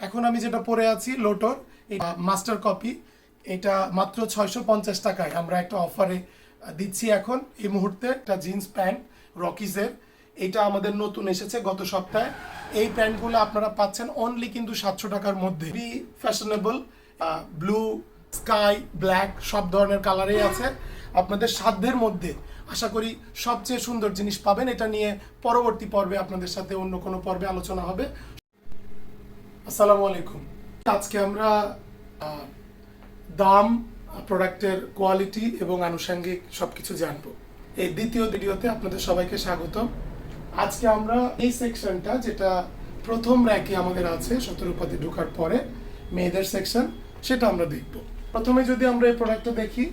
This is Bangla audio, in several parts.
এখন আমি যেটা পরে আছি লোটোর এটা মাস্টার কপি এটা মাত্র ছয়শো পঞ্চাশ টাকায় আমরা একটা অফারে দিচ্ছি এখন। এই মুহূর্তে একটা জিন্স প্যান্ট রকিজের এটা আমাদের নতুন এসেছে গত সপ্তাহে। এই প্যান্টগুলো আপনারা পাচ্ছেন অনলি কিন্তু সাতশো টাকার মধ্যে। ভি ফ্যাশনেবল ব্লু স্কাই ব্ল্যাক সব ধরনের কালারেই আছে। আপনাদের সাধ্যের মধ্যে আশা করি সবচেয়ে সুন্দর জিনিস পাবেন। এটা নিয়ে পরবর্তী পর্বে আপনাদের সাথে অন্য কোনো পর্বে আলোচনা হবে। আসসালামু আলাইকুম। আজকে আমরা দাম, প্রোডাক্টের কোয়ালিটি এবং আনুষঙ্গিক সবকিছু জানব। এই দ্বিতীয় ভিডিওতে আপনাদের সবাইকে স্বাগত আজকে আমরা এই সেকশনটা, যেটা প্রথম র্যাকে আমাদের আছে শতরূপাতে ঢোকার পরে মেয়েদের সেকশন, সেটা আমরা দেখব। প্রথমে যদি আমরা এই প্রোডাক্টটা দেখি,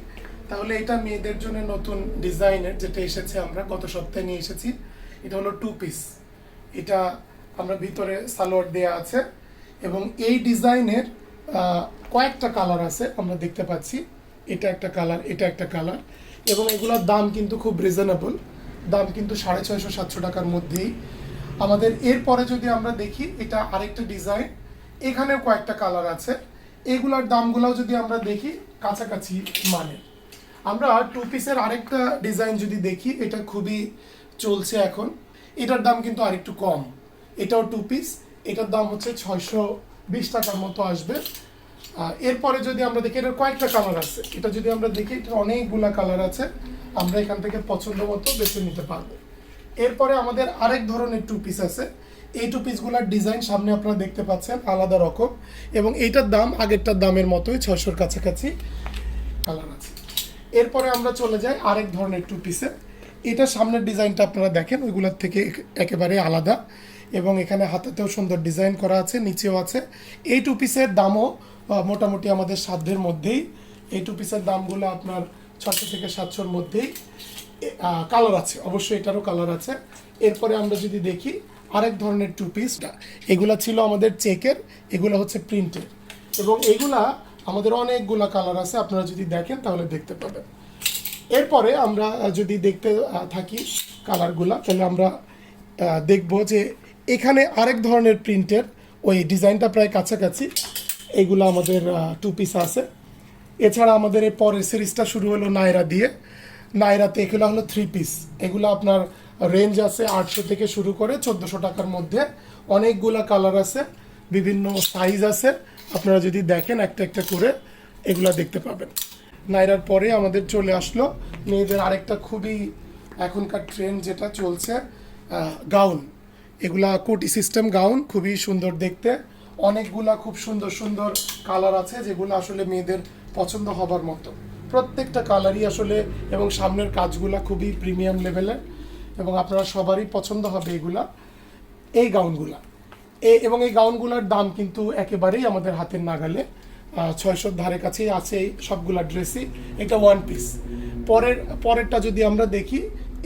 তাহলে এটা মেয়েদের জন্য নতুন ডিজাইনের, যেটা এসেছে আমরা গত সপ্তাহে নিয়ে এসেছি, এটা হলো টু পিস এটা আমরা ভিতরে সালোয়ার দেয়া আছে। এবং এই ডিজাইনের কয়েকটা কালার আছে, আমরা দেখতে পাচ্ছি। এটা একটা কালার, এটা একটা কালার। এবং এগুলোর দাম কিন্তু খুব রিজনেবল দাম কিন্তু সাড়ে ছয়শো, সাতশো টাকার মধ্যেই। আমাদের এরপরে যদি আমরা দেখি, এটা আরেকটা ডিজাইন। এখানেও কয়েকটা কালার আছে। এগুলার দামগুলোও যদি আমরা দেখি, কাছাকাছি মানে আমরা টু পিসের আরেকটা ডিজাইন যদি দেখি, এটা খুবই চলছে এখন। এটার দাম কিন্তু আরেকটু কম। এটাও টু পিস এটার দাম হচ্ছে ছয়শো বিশ টাকার মতো আসবে। এরপরে যদি আমরা দেখি, এটার কয়েকটা কালার আছে। এটা যদি আমরা দেখি, এটার অনেকগুলা কালার আছে। আমরা এখান থেকে পছন্দ মতো বেছে নিতে পারব। এরপরে আমাদের আরেক ধরনের টু পিস আছে। এই টু পিসগুলোর ডিজাইন সামনে আপনারা দেখতে পাচ্ছেন, আলাদা রকম। এবং এইটার দাম আগেরটার দামের মতোই ছয়শোর কাছাকাছি কালার আছে। এরপরে আমরা চলে যাই আরেক ধরনের টু পিসে এটা সামনের ডিজাইনটা আপনারা দেখেন, ওইগুলোর থেকে একেবারে আলাদা। এবং এখানে হাতেতেও সুন্দর ডিজাইন করা আছে, নিচেও আছে। এই টু পিসের দামও মোটামুটি আমাদের সাধ্যের মধ্যেই। এই টু পিসের দামগুলো আপনার ছশো থেকে সাতশোর মধ্যেই। কালার আছে, অবশ্যই এটারও কালার আছে। এরপরে আমরা যদি দেখি, আরেক ধরনের টু। পিসটা এগুলা ছিল আমাদের চেকের, এগুলো হচ্ছে প্রিন্টের এবং এগুলা আমাদের অনেকগুলা কালার আছে, আপনারা যদি দেখেন তাহলে দেখতে পাবেন। এরপরে আমরা যদি দেখতে থাকি কালারগুলা তাহলে আমরা দেখব যে এখানে আরেক ধরনের প্রিন্টের ওই ডিজাইনটা প্রায় কাছাকাছি, এগুলো আমাদের টু পিস আছে। এছাড়া আমাদের এই পরের সিরিজটা শুরু হলো নায়রা দিয়ে। নায়রাতে এগুলো হলো থ্রি পিস এগুলো আপনার রেঞ্জ আছে আটশো থেকে শুরু করে চোদ্দোশো টাকার মধ্যে। অনেকগুলা কালার আছে, বিভিন্ন সাইজ আছে। আপনারা যদি দেখেন একটা একটা করে, এগুলা দেখতে পাবেন। নাইরার পরে আমাদের চলে আসলো মেয়েদের আরেকটা খুবই এখনকার ট্রেন্ড যেটা চলছে গাউন। এগুলা কোটি সিস্টেম গাউন, খুবই সুন্দর দেখতে। অনেকগুলা খুব সুন্দর সুন্দর কালার আছে যেগুলো আসলে মেয়েদের পছন্দ হবার মতো। প্রত্যেকটা কালারই আসলে এবং সামনের কাজগুলা খুবই প্রিমিয়াম লেভেলের এবং আপনারা সবারই পছন্দ হবে এগুলা, এই গাউনগুলা। এবং এই গাউনগুলার দাম কিন্তু একেবারেই আমাদের হাতের নাগালে ছয়শোর ধারে কাছেই আছে এই সবগুলা ড্রেসই। এটা ওয়ান পিস পরের, পরেরটা যদি আমরা দেখি,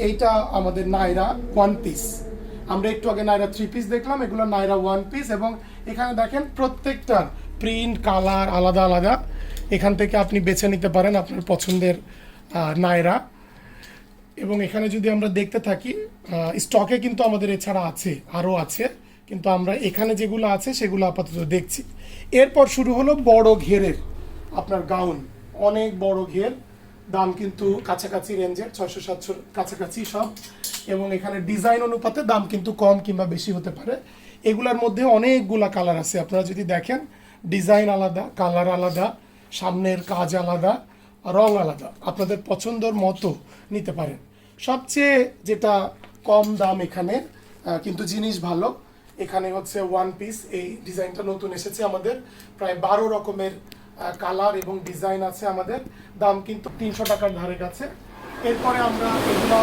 এইটা আমাদের নাইরা ওয়ান পিস আমরা একটু আগে নাইরা থ্রি পিস দেখলাম, এগুলো নাইরা ওয়ান পিস এবং এখানে দেখেন প্রত্যেকটার প্রিন্ট কালার আলাদা আলাদা। এখান থেকে আপনি বেছে নিতে পারেন আপনার পছন্দের নায়রা এবং এখানে যদি আমরা দেখতে থাকি স্টকে কিন্তু আমাদের এছাড়া আছে, আরও আছে। কিন্তু আমরা এখানে যেগুলো আছে সেগুলো আপাতত দেখছি। এরপর শুরু হলো বড় ঘেরের আপনার গাউন অনেক বড় ঘের। দাম কিন্তু কাছাকাছি রেঞ্জের, ছয়শো সাতশোর কাছাকাছি সব। এবং এখানে ডিজাইন অনুপাতে দাম কিন্তু কম কিংবা বেশি হতে পারে। এগুলার মধ্যে অনেকগুলা কালার আছে। আপনারা যদি দেখেন, ডিজাইন আলাদা, কালার আলাদা, সামনের কাজ আলাদা, রং আলাদা। আপনাদের পছন্দর মতো নিতে পারেন। সবচেয়ে যেটা কম দাম এখানে কিন্তু জিনিস ভালো, এখানে হচ্ছে ওয়ান পিস এই ডিজাইনটা নতুন এসেছে আমাদের। প্রায় বারো রকমের কালার এবং ডিজাইন আছে আমাদের। দাম কিন্তু তিনশো টাকার ধারে কাছে। এরপরে আমরা এগুলো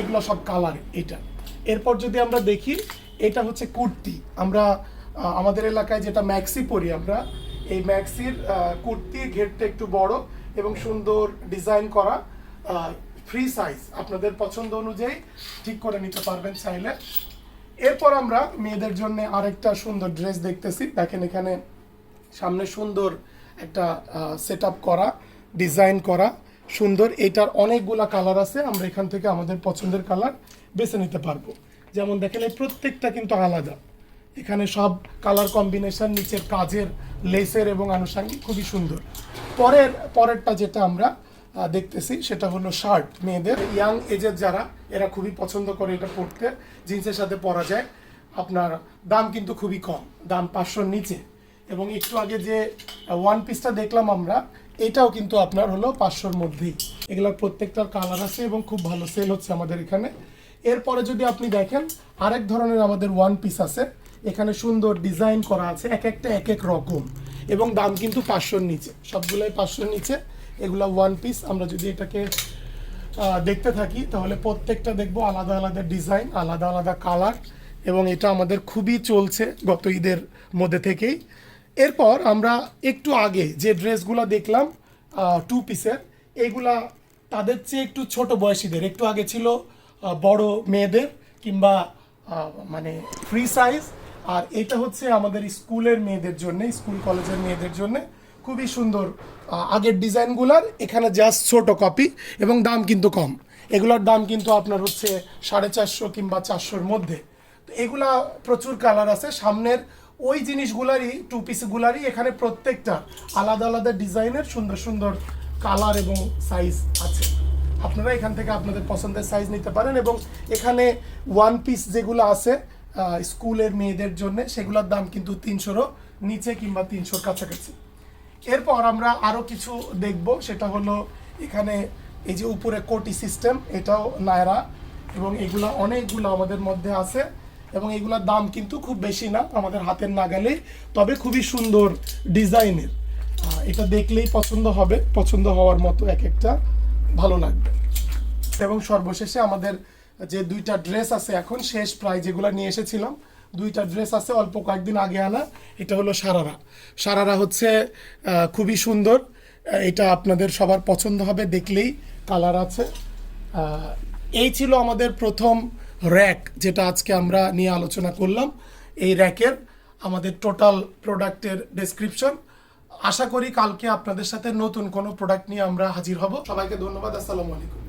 এগুলো সব কালার, এটা। এরপর যদি আমরা দেখি, এটা হচ্ছে কুর্তি। আমরা আমাদের এলাকায় যেটা ম্যাক্সি পরি আমরা, এই ম্যাক্সির কুর্তির ঘেরটা একটু বড় এবং সুন্দর ডিজাইন করা ফ্রি সাইজ আপনাদের পছন্দ অনুযায়ী ঠিক করে নিতে পারবেন চাইলে। এরপর আমরা মেয়েদের জন্য আরেকটা সুন্দর ড্রেস দেখতেছি। দেখেন এখানে সামনে সুন্দর একটা সেট করা ডিজাইন করা, সুন্দর। এটার অনেকগুলা কালার আছে, আমরা এখান থেকে আমাদের পছন্দের কালার বেছে নিতে পারব। যেমন দেখেন, এই প্রত্যেকটা কিন্তু আলাদা। এখানে সব কালার কম্বিনেশন নিচের কাজের লেসের এবং আনুষঙ্গিক, খুবই সুন্দর। পরের, পরেরটা যেটা আমরা দেখতেছি, সেটা হলো শার্ট মেয়েদের। ইয়াং এজের যারা, এরা খুবই পছন্দ করে এটা পরতে। জিন্সের সাথে পরা যায়। আপনার দাম কিন্তু খুবই কম। দাম পাঁচশোর নিচে। এবং একটু আগে যে ওয়ান পিসটা দেখলাম আমরা, এটাও কিন্তু আপনার হলো পাঁচশোর মধ্যেই। এগুলোর প্রত্যেকটার কালার আছে এবং খুব ভালো সেল হচ্ছে আমাদের এখানে। এরপরে যদি আপনি দেখেন, আরেক ধরনের আমাদের ওয়ান পিস আছে। এখানে সুন্দর ডিজাইন করা আছে, এক একটা, এক এক রকম। এবং দাম কিন্তু পাঁচশোর নিচে। সবগুলোই পাঁচশোর নিচে। এগুলা ওয়ান পিস আমরা যদি এটাকে দেখতে থাকি, তাহলে প্রত্যেকটা দেখব আলাদা আলাদা ডিজাইন আলাদা আলাদা কালার এবং এটা আমাদের খুবই চলছে গত ঈদের মধ্যে থেকেই। এরপর আমরা একটু আগে যে ড্রেসগুলো দেখলাম টু পিসের এইগুলা তাদের চেয়ে একটু ছোট বয়সীদের, একটু আগে ছিল বড় মেয়েদের কিংবা মানে ফ্রি সাইজ আর এটা হচ্ছে আমাদের স্কুলের মেয়েদের জন্য, স্কুল কলেজের মেয়েদের জন্য খুবই সুন্দর আগের ডিজাইনগুলার, এখানে জাস্ট ছোট কপি এবং দাম কিন্তু কম। এগুলোর দাম কিন্তু আপনার হচ্ছে সাড়ে চারশো কিংবা চারশোর মধ্যে। এগুলা প্রচুর কালার আছে। সামনের ওই জিনিসগুলারই টু পিসগুলারই এখানে প্রত্যেকটা আলাদা আলাদা ডিজাইনের সুন্দর সুন্দর কালার এবং সাইজ আছে। আপনারা এখান থেকে আপনাদের পছন্দের সাইজ নিতে পারেন এবং এখানে ওয়ান পিস যেগুলো আছে স্কুলের মেয়েদের জন্য সেগুলোর দাম কিন্তু তিনশোরও নিচে কিংবা তিনশোর কাছাকাছি। এরপর আমরা আরও কিছু দেখব, সেটা হলো এখানে এই যে উপরে কোটি সিস্টেম এটাও নায়রা এবং এগুলো অনেকগুলো আমাদের মধ্যে আছে। এবং এগুলোর দাম কিন্তু খুব বেশি না, আমাদের হাতের নাগালে, তবে খুবই সুন্দর ডিজাইনের। এটা দেখলেই পছন্দ হবে, পছন্দ হওয়ার মতো এক একটা ভালো লাগবে। এবং সর্বশেষে আমাদের যে দুইটা ড্রেস আছে এখন, শেষ প্রায় যেগুলো নিয়ে এসেছিলাম, দুইটা ড্রেস আছে অল্প কয়েকদিন আগে আনা, এটা হলো সারারা। সারারা হচ্ছে খুবই সুন্দর এটা আপনাদের সবার পছন্দ হবে, দেখলেই কালার আছে। এই ছিল আমাদের প্রথম র্যাক যেটা আজকে আমরা নিয়ে আলোচনা করলাম, এই র্যাকের আমাদের টোটাল প্রোডাক্টের ডেসক্রিপশন আশা করি কালকে আপনাদের সাথে নতুন কোনো প্রোডাক্ট নিয়ে আমরা হাজির হব। সবাইকে ধন্যবাদ। আসসালামু আলাইকুম।